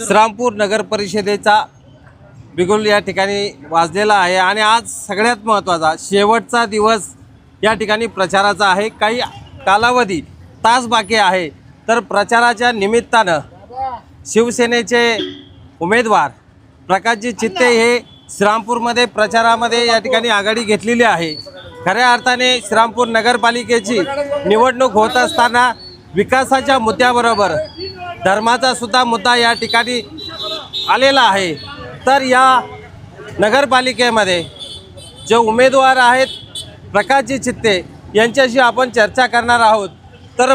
श्रामपूर नगर परिषदेचा बिगुल या ठिकाणी वाजलेला आहे आणि आज सगळ्यात महत्त्वाचा शेवटचा दिवस या ठिकाणी प्रचाराचा आहे. काही कालावधी तास बाकी आहे. तर प्रचाराच्या निमित्तानं शिवसेनेचे उमेदवार प्रकाशजी चित्ते हे श्रामपूरमध्ये प्रचारामध्ये या ठिकाणी आघाडी घेतलेली आहे. खऱ्या अर्थाने श्रामपूर नगरपालिकेची निवडणूक होत असताना विकासाच्या मुद्द्याबरोबर धर्माचा सुद्धा मुद्दा या ठिकाणी आलेला आहे. तर या नगरपालिकेमध्ये जे उमेदवार आहेत प्रकाशजी चित्ते यांच्याशी आपण चर्चा करणार आहोत. तर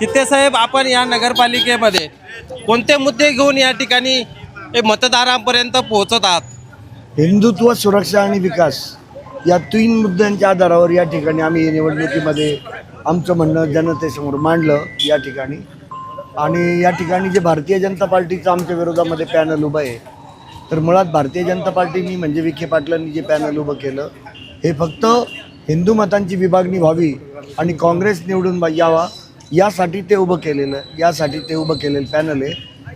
चित्तेसाहेब आपण या नगरपालिकेमध्ये कोणते मुद्दे घेऊन या ठिकाणी मतदारांपर्यंत पोहोचत आहात? हिंदुत्व सुरक्षा आणि विकास या तीन मुद्द्यांच्या आधारावर या ठिकाणी आम्ही निवडणुकीमध्ये आमचं म्हणणं जनतेसमोर मांडलं या ठिकाणी. आणि या ठिकाणी जे भारतीय जनता पार्टीचं आमच्या विरोधामध्ये पॅनल उभं आहे तर मुळात भारतीय जनता पार्टीनी म्हणजे विखे पाटलांनी जे पॅनल उभं केलं हे फक्त हिंदू मतांची विभागणी व्हावी आणि काँग्रेस निवडून बा- यावा यासाठी ते उभं केलेलं यासाठी ते उभं केलेलं पॅनल आहे.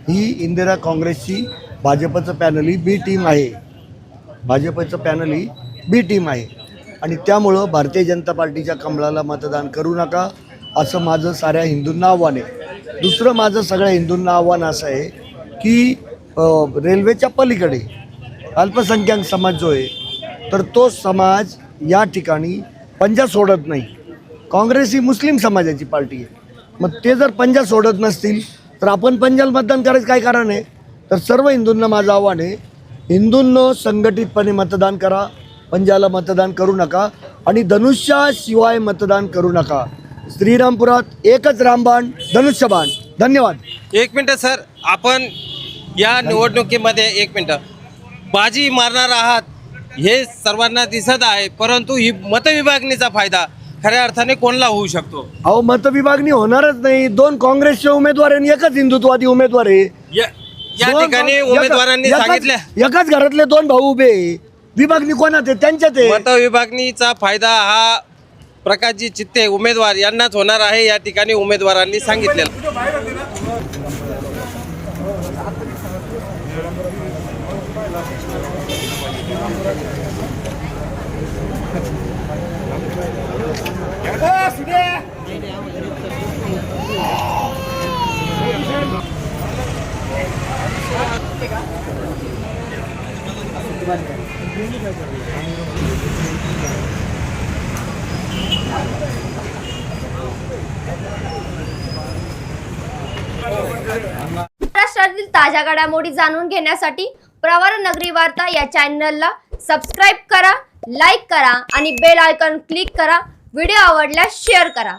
ही इंदिरा काँग्रेसची भाजपचं पॅनल ही बी टीम आहे. भाजपचं पॅनल ही बी टीम आहे. आणि त्यामुळं भारतीय जनता पार्टीच्या कमळाला मतदान करू नका असं माझं साऱ्या हिंदूंना आव्हान आहे. दुसरं माझं सगळ्या हिंदूंना आव्हान असं आहे की रेल्वेच्या पलीकडे अल्पसंख्याक समाज जो आहे तर तो समाज या ठिकाणी पंजा सोडत नाही. काँग्रेस ही मुस्लिम समाजाची पार्टी आहे. मग ते जर पंजा सोडत नसतील तर आपण पंजाला मतदान करायचं काय कारण आहे? तर सर्व हिंदूंना माझं आव्हान आहे हिंदूंनो संघटितपणे मतदान करा पंजाला मतदान करू नका आणि धनुष्याशिवाय मतदान करू नका. श्रीरामपुरात एकच रामबाण धनुष्यबाण. धन्यवाद. एक मिनटं सर. आपण या निवडणुकीमध्ये एक मिनटं. बाजी मारणार आहात हे सर्वांना दिसत आहे परंतु ही मतविभागणीचा फायदा खऱ्या अर्थाने कोणला होऊ शकतो? अहो मतविभागणी होणारच नाही. दोन काँग्रेसचे उमेदवार आणि एकच हिंदुत्ववादी उमेदवार आहे. या ठिकाणी उमेदवारांनी सांगितलं. एकाच घरातले दोन भाऊ उभे. विभागणी कोणात आहे? त्यांच्यात आहे. मतविभागणीचा फायदा हा प्रकाशजी चित्ते उमेदवार यांनाच होणार आहे या ठिकाणी उमेदवारांनी सांगितलेलं. महाराष्ट्रातील ताज्या घडामोडी जाणून घेण्यासाठी प्रवर नगरी वार्ता या चॅनलला सबस्क्राईब करा लाईक करा आणि बेल आयकॉन क्लिक करा. व्हिडिओ आवडल्यास शेअर करा.